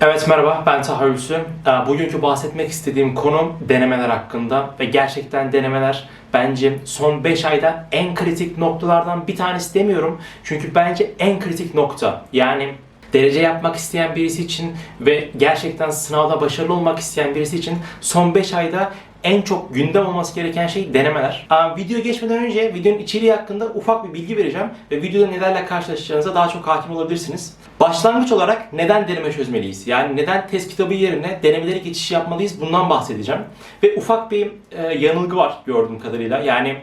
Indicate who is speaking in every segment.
Speaker 1: Evet merhaba ben Taha Ülsü. Ee, Bugünkü bahsetmek istediğim konu denemeler hakkında ve gerçekten denemeler bence son 5 ayda en kritik noktalardan bir tanesi demiyorum. Çünkü bence en kritik nokta. Yani derece yapmak isteyen birisi için ve gerçekten sınavda başarılı olmak isteyen birisi için son 5 ayda en çok gündem olması gereken şey denemeler. Aa, video geçmeden önce videonun içeriği hakkında ufak bir bilgi vereceğim ve videoda nelerle karşılaşacağınıza daha çok hakim olabilirsiniz. Başlangıç olarak neden deneme çözmeliyiz? Yani neden test kitabı yerine denemelere geçiş yapmalıyız? Bundan bahsedeceğim. Ve ufak bir e, yanılgı var gördüğüm kadarıyla. Yani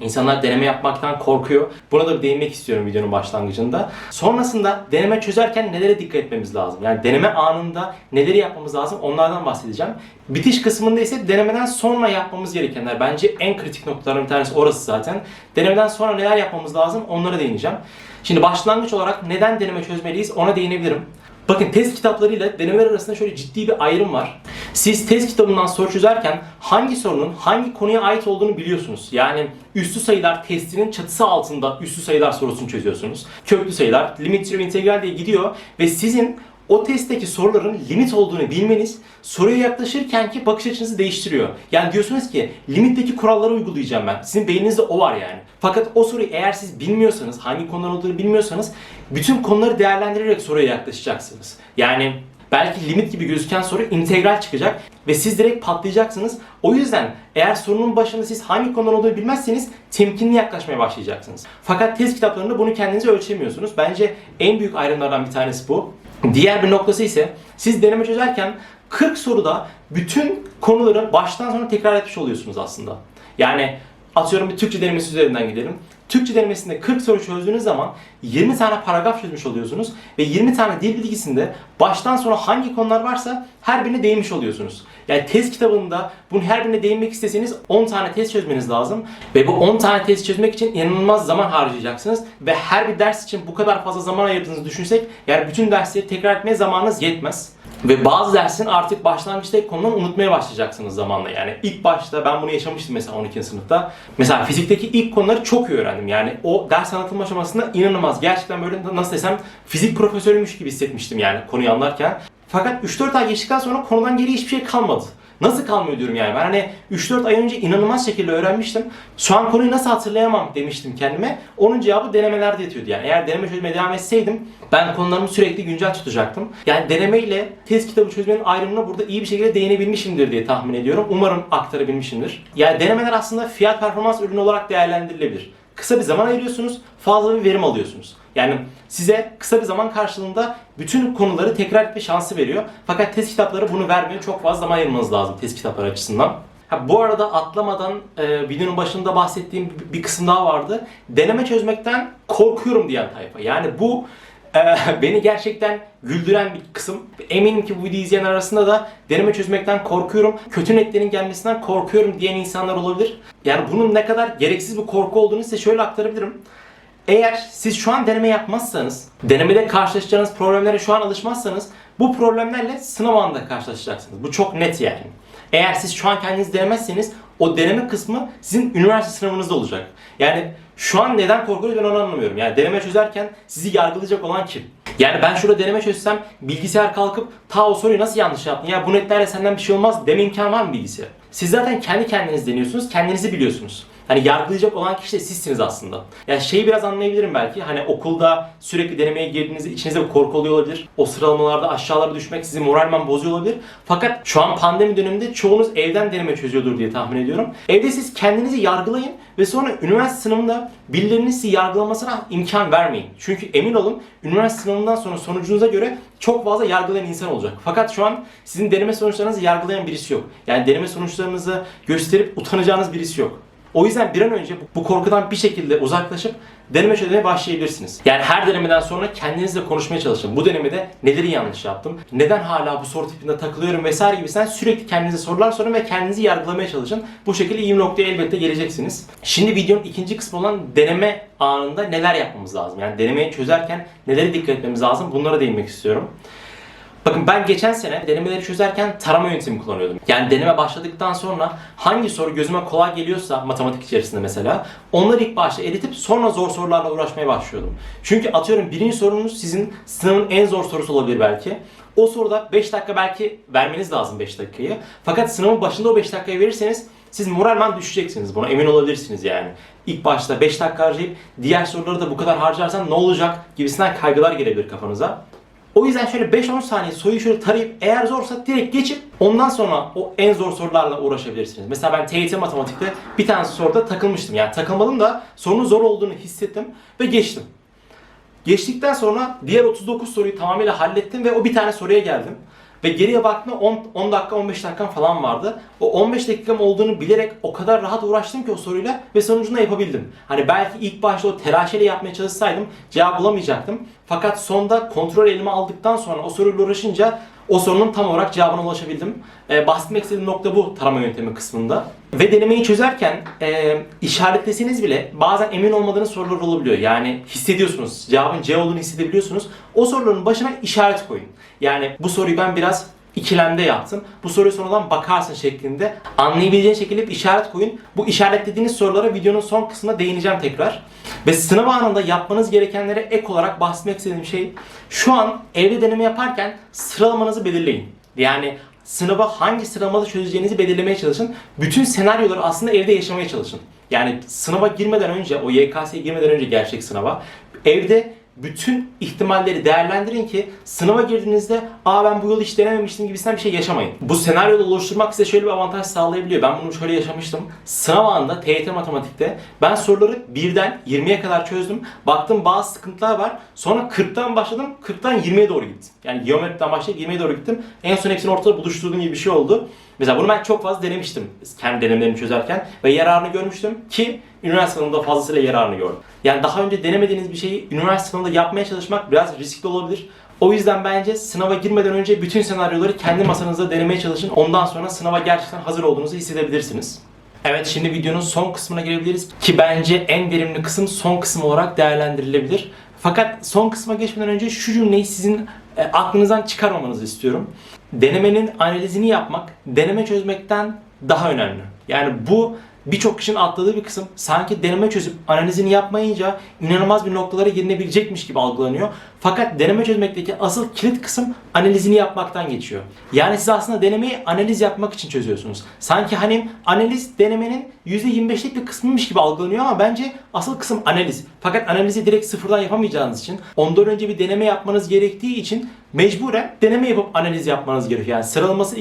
Speaker 1: İnsanlar deneme yapmaktan korkuyor. Buna da bir değinmek istiyorum videonun başlangıcında. Sonrasında deneme çözerken nelere dikkat etmemiz lazım? Yani deneme anında neleri yapmamız lazım onlardan bahsedeceğim. Bitiş kısmında ise denemeden sonra yapmamız gerekenler. Bence en kritik noktaların bir tanesi orası zaten. Denemeden sonra neler yapmamız lazım onlara değineceğim. Şimdi başlangıç olarak neden deneme çözmeliyiz ona değinebilirim. Bakın test kitaplarıyla denemeler arasında şöyle ciddi bir ayrım var. Siz test kitabından soru çözerken hangi sorunun hangi konuya ait olduğunu biliyorsunuz. Yani üstü sayılar testinin çatısı altında üstü sayılar sorusunu çözüyorsunuz. Köklü sayılar, limit türev integral diye gidiyor ve sizin o testteki soruların limit olduğunu bilmeniz soruya yaklaşırkenki bakış açınızı değiştiriyor. Yani diyorsunuz ki limitteki kuralları uygulayacağım ben. Sizin beyninizde o var yani. Fakat o soruyu eğer siz bilmiyorsanız, hangi konular olduğunu bilmiyorsanız bütün konuları değerlendirerek soruya yaklaşacaksınız. Yani belki limit gibi gözüken soru integral çıkacak ve siz direkt patlayacaksınız. O yüzden eğer sorunun başında siz hangi konular olduğunu bilmezseniz temkinli yaklaşmaya başlayacaksınız. Fakat test kitaplarında bunu kendinize ölçemiyorsunuz. Bence en büyük ayrımlardan bir tanesi bu. Diğer bir noktası ise siz deneme çözerken 40 soruda bütün konuları baştan sona tekrar etmiş oluyorsunuz aslında. Yani atıyorum bir Türkçe denemesi üzerinden gidelim. Türkçe denemesinde 40 soru çözdüğünüz zaman 20 tane paragraf çözmüş oluyorsunuz ve 20 tane dil bilgisinde baştan sona hangi konular varsa her birine değinmiş oluyorsunuz. Yani test kitabında bunun her birine değinmek isteseniz 10 tane test çözmeniz lazım ve bu 10 tane test çözmek için inanılmaz zaman harcayacaksınız ve her bir ders için bu kadar fazla zaman ayırdığınızı düşünsek yani bütün dersleri tekrar etmeye zamanınız yetmez. Ve bazı dersin artık başlangıçtaki konuları unutmaya başlayacaksınız zamanla. Yani ilk başta ben bunu yaşamıştım mesela 12. sınıfta. Mesela fizikteki ilk konuları çok iyi öğrendim. Yani o ders anlatılma aşamasında inanılmaz. Gerçekten böyle nasıl desem fizik profesörüymüş gibi hissetmiştim yani konuyu anlarken. Fakat 3-4 ay geçtikten sonra konudan geri hiçbir şey kalmadı. Nasıl kalmıyor diyorum yani. Ben hani 3-4 ay önce inanılmaz şekilde öğrenmiştim. Şu an konuyu nasıl hatırlayamam demiştim kendime. Onun cevabı denemelerde yatıyordu yani. Eğer deneme çözmeye devam etseydim ben konularımı sürekli güncel tutacaktım. Yani denemeyle test kitabı çözmenin ayrımına burada iyi bir şekilde değinebilmişimdir diye tahmin ediyorum. Umarım aktarabilmişimdir. Yani denemeler aslında fiyat performans ürünü olarak değerlendirilebilir. Kısa bir zaman ayırıyorsunuz, fazla bir verim alıyorsunuz. Yani size kısa bir zaman karşılığında bütün konuları tekrar etme şansı veriyor. Fakat test kitapları bunu vermiyor. Çok fazla zaman ayırmanız lazım test kitapları açısından. Ha, bu arada atlamadan e, videonun başında bahsettiğim bir- kısım daha vardı. Deneme çözmekten korkuyorum diyen tayfa. Yani bu e, beni gerçekten güldüren bir kısım. Eminim ki bu videoyu izleyen arasında da deneme çözmekten korkuyorum, kötü netlerin gelmesinden korkuyorum diyen insanlar olabilir. Yani bunun ne kadar gereksiz bir korku olduğunu size şöyle aktarabilirim. Eğer siz şu an deneme yapmazsanız, denemede karşılaşacağınız problemlere şu an alışmazsanız bu problemlerle sınav anında karşılaşacaksınız. Bu çok net yani. Eğer siz şu an kendiniz denemezseniz o deneme kısmı sizin üniversite sınavınızda olacak. Yani şu an neden korkuyoruz ben onu anlamıyorum. Yani deneme çözerken sizi yargılayacak olan kim? Yani ben şurada deneme çözsem bilgisayar kalkıp ta o soruyu nasıl yanlış yaptın ya bu netlerle senden bir şey olmaz deme imkanı var mı bilgisayar? Siz zaten kendi kendiniz deniyorsunuz, kendinizi biliyorsunuz. Hani yargılayacak olan kişi de sizsiniz aslında. Yani şeyi biraz anlayabilirim belki. Hani okulda sürekli denemeye girdiğinizde içinizde bir korku oluyor olabilir. O sıralamalarda aşağılara düşmek sizi moralmen bozuyor olabilir. Fakat şu an pandemi döneminde çoğunuz evden deneme çözüyordur diye tahmin ediyorum. Evde siz kendinizi yargılayın ve sonra üniversite sınavında birilerinin sizi yargılamasına imkan vermeyin. Çünkü emin olun üniversite sınavından sonra sonucunuza göre çok fazla yargılayan insan olacak. Fakat şu an sizin deneme sonuçlarınızı yargılayan birisi yok. Yani deneme sonuçlarınızı gösterip utanacağınız birisi yok. O yüzden bir an önce bu- korkudan bir şekilde uzaklaşıp deneme çözmeye başlayabilirsiniz. Yani her denemeden sonra kendinizle konuşmaya çalışın. Bu denemede neleri yanlış yaptım? Neden hala bu soru tipinde takılıyorum vesaire gibisinden sürekli kendinize sorular sorun ve kendinizi yargılamaya çalışın. Bu şekilde iyi noktaya elbette geleceksiniz. Şimdi videonun ikinci kısmı olan deneme anında neler yapmamız lazım? Yani denemeyi çözerken nelere dikkat etmemiz lazım? Bunlara değinmek istiyorum. Bakın ben geçen sene denemeleri çözerken tarama yöntemi kullanıyordum. Yani deneme başladıktan sonra hangi soru gözüme kolay geliyorsa matematik içerisinde mesela onları ilk başta eritip sonra zor sorularla uğraşmaya başlıyordum. Çünkü atıyorum birinci sorunuz sizin sınavın en zor sorusu olabilir belki. O soruda 5 dakika belki vermeniz lazım 5 dakikayı. Fakat sınavın başında o 5 dakikayı verirseniz siz moralmen düşeceksiniz. Buna emin olabilirsiniz yani. İlk başta 5 dakika harcayıp diğer soruları da bu kadar harcarsam ne olacak gibisinden kaygılar gelebilir kafanıza. O yüzden şöyle 5-10 saniye soruyu şöyle tarayıp eğer zorsa direkt geçip ondan sonra o en zor sorularla uğraşabilirsiniz. Mesela ben TYT matematikte bir tane soruda takılmıştım. Yani takılmadım da sorunun zor olduğunu hissettim ve geçtim. Geçtikten sonra diğer 39 soruyu tamamıyla hallettim ve o bir tane soruya geldim. Ve geriye baktığımda 10, 10 dakika 15 dakikam falan vardı. O 15 dakikam olduğunu bilerek o kadar rahat uğraştım ki o soruyla ve sonucunda yapabildim. Hani belki ilk başta o telaşeli yapmaya çalışsaydım cevap bulamayacaktım. Fakat sonda kontrol elime aldıktan sonra o soruyla uğraşınca o sorunun tam olarak cevabına ulaşabildim. Ee, bahsetmek istediğim nokta bu tarama yöntemi kısmında. Ve denemeyi çözerken e, işaretleseniz bile bazen emin olmadığınız sorular olabiliyor. Yani hissediyorsunuz, cevabın C olduğunu hissedebiliyorsunuz. O soruların başına işaret koyun. Yani bu soruyu ben biraz ikilemde yaptım. Bu soruyu sonradan bakarsın şeklinde anlayabileceğin şekilde bir işaret koyun. Bu işaretlediğiniz sorulara videonun son kısmında değineceğim tekrar. Ve sınav anında yapmanız gerekenlere ek olarak bahsetmek istediğim şey şu an evde deneme yaparken sıralamanızı belirleyin. Yani sınava hangi sıralamada çözeceğinizi belirlemeye çalışın. Bütün senaryoları aslında evde yaşamaya çalışın. Yani sınava girmeden önce, o YKS'ye girmeden önce gerçek sınava evde bütün ihtimalleri değerlendirin ki sınava girdiğinizde aa ben bu yolu hiç denememiştim gibisinden bir şey yaşamayın. Bu senaryoda oluşturmak size şöyle bir avantaj sağlayabiliyor. Ben bunu şöyle yaşamıştım. Sınav anında TYT matematikte ben soruları birden 20'ye kadar çözdüm. Baktım bazı sıkıntılar var. Sonra 40'tan başladım. 40'tan 20'ye doğru gittim. Yani geometriden başlayıp 20'ye doğru gittim. En son hepsini ortada buluşturduğum gibi bir şey oldu. Mesela bunu ben çok fazla denemiştim kendi denemelerimi çözerken ve yararını görmüştüm ki üniversite sınavında fazlasıyla yararını gördüm. Yani daha önce denemediğiniz bir şeyi üniversite sınavında yapmaya çalışmak biraz riskli olabilir. O yüzden bence sınava girmeden önce bütün senaryoları kendi masanızda denemeye çalışın. Ondan sonra sınava gerçekten hazır olduğunuzu hissedebilirsiniz. Evet şimdi videonun son kısmına girebiliriz ki bence en verimli kısım son kısım olarak değerlendirilebilir. Fakat son kısma geçmeden önce şu cümleyi sizin e, aklınızdan çıkarmamanızı istiyorum. Denemenin analizini yapmak, deneme çözmekten daha önemli. Yani bu birçok kişinin atladığı bir kısım. Sanki deneme çözüp analizini yapmayınca inanılmaz bir noktalara gelinebilecekmiş gibi algılanıyor. Fakat deneme çözmekteki asıl kilit kısım analizini yapmaktan geçiyor. Yani siz aslında denemeyi analiz yapmak için çözüyorsunuz. Sanki hani analiz denemenin %25'lik bir kısmıymış gibi algılanıyor ama bence asıl kısım analiz. Fakat analizi direkt sıfırdan yapamayacağınız için ondan önce bir deneme yapmanız gerektiği için mecburen deneme yapıp analiz yapmanız gerekiyor. Yani sıralaması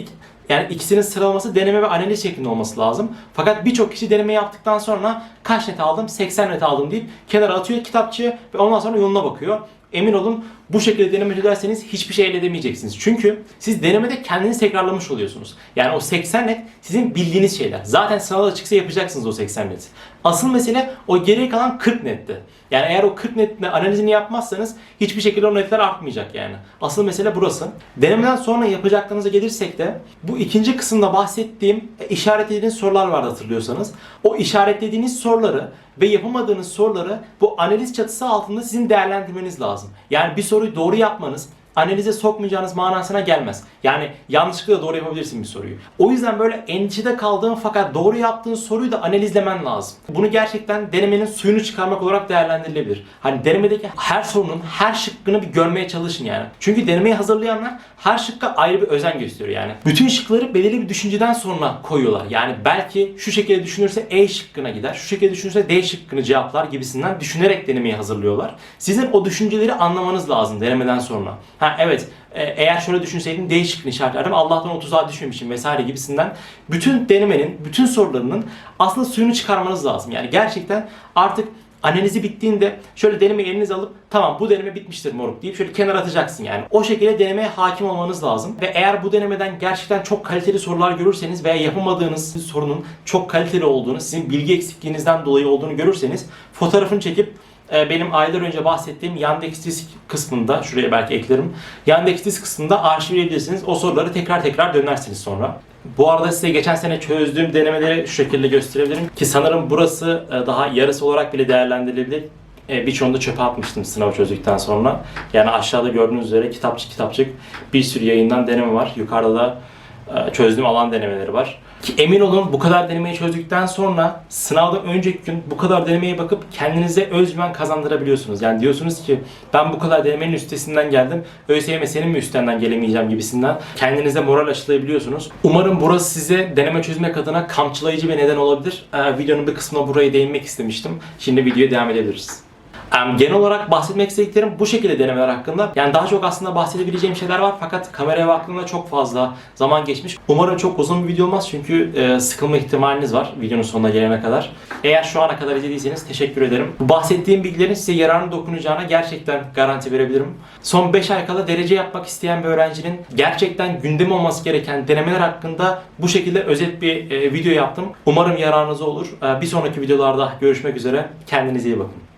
Speaker 1: yani ikisinin sıralaması deneme ve analiz şeklinde olması lazım. Fakat birçok kişi deneme yaptıktan sonra kaç net aldım? 80 net aldım deyip kenara atıyor kitapçığı ve ondan sonra yoluna bakıyor. Emin olun bu şekilde deneme çözerseniz hiçbir şey elde edemeyeceksiniz. Çünkü siz denemede kendinizi tekrarlamış oluyorsunuz. Yani o 80 net sizin bildiğiniz şeyler. Zaten sınavda çıksa yapacaksınız o 80 net. Asıl mesele o geriye kalan 40 netti. Yani eğer o 40 netle analizini yapmazsanız hiçbir şekilde o netler artmayacak yani. Asıl mesele burası. Denemeden sonra yapacaklarınıza gelirsek de bu ikinci kısımda bahsettiğim e, işaretlediğiniz sorular vardı hatırlıyorsanız. O işaretlediğiniz soruları ve yapamadığınız soruları bu analiz çatısı altında sizin değerlendirmeniz lazım. Yani bir soruyu doğru yapmanız analize sokmayacağınız manasına gelmez. Yani yanlışlıkla da doğru yapabilirsin bir soruyu. O yüzden böyle endişede kaldığın fakat doğru yaptığın soruyu da analizlemen lazım. Bunu gerçekten denemenin suyunu çıkarmak olarak değerlendirilebilir. Hani denemedeki her sorunun her şıkkını bir görmeye çalışın yani. Çünkü denemeyi hazırlayanlar her şıkka ayrı bir özen gösteriyor yani. Bütün şıkları belirli bir düşünceden sonra koyuyorlar. Yani belki şu şekilde düşünürse E şıkkına gider, şu şekilde düşünürse D şıkkını cevaplar gibisinden düşünerek denemeyi hazırlıyorlar. Sizin o düşünceleri anlamanız lazım denemeden sonra. Ha evet e, eğer şöyle düşünseydim D şıkkını işaretlerdim. Allah'tan 30'a düşmemişim vesaire gibisinden. Bütün denemenin, bütün sorularının aslında suyunu çıkarmanız lazım. Yani gerçekten artık analizi bittiğinde şöyle denemeyi elinize alıp tamam bu deneme bitmiştir moruk deyip şöyle kenara atacaksın yani. O şekilde denemeye hakim olmanız lazım. Ve eğer bu denemeden gerçekten çok kaliteli sorular görürseniz veya yapamadığınız sorunun çok kaliteli olduğunu, sizin bilgi eksikliğinizden dolayı olduğunu görürseniz fotoğrafını çekip benim aylar önce bahsettiğim Yandex Disk kısmında, şuraya belki eklerim. Yandex Disk kısmında arşivleyebilirsiniz. O soruları tekrar tekrar dönersiniz sonra. Bu arada size geçen sene çözdüğüm denemeleri şu şekilde gösterebilirim ki sanırım burası e, daha yarısı olarak bile değerlendirilebilir. e, birçoğunu da çöpe atmıştım sınavı çözdükten sonra. Yani aşağıda gördüğünüz üzere kitapçık kitapçık bir sürü yayından deneme var. Yukarıda da e, çözdüğüm alan denemeleri var. Ki emin olun bu kadar denemeyi çözdükten sonra sınavdan önceki gün bu kadar denemeye bakıp kendinize özgüven kazandırabiliyorsunuz. Yani diyorsunuz ki ben bu kadar denemenin üstesinden geldim. ÖSYM senin mi üstten gelemeyeceğim gibisinden kendinize moral aşılayabiliyorsunuz. Umarım burası size deneme çözmek adına kamçılayıcı bir neden olabilir. Ee, videonun bir kısmına buraya değinmek istemiştim. Şimdi videoya devam edebiliriz. Genel olarak bahsetmek istediklerim bu şekilde denemeler hakkında. Yani daha çok aslında bahsedebileceğim şeyler var fakat kameraya baktığımda çok fazla zaman geçmiş. Umarım çok uzun bir video olmaz çünkü e, sıkılma ihtimaliniz var videonun sonuna gelene kadar. Eğer şu ana kadar izlediyseniz teşekkür ederim. Bahsettiğim bilgilerin size yararlı dokunacağına gerçekten garanti verebilirim. Son 5 ay kala derece yapmak isteyen bir öğrencinin gerçekten gündemi olması gereken denemeler hakkında bu şekilde özet bir e, video yaptım. Umarım yararınıza olur. E, bir sonraki videolarda görüşmek üzere. Kendinize iyi bakın.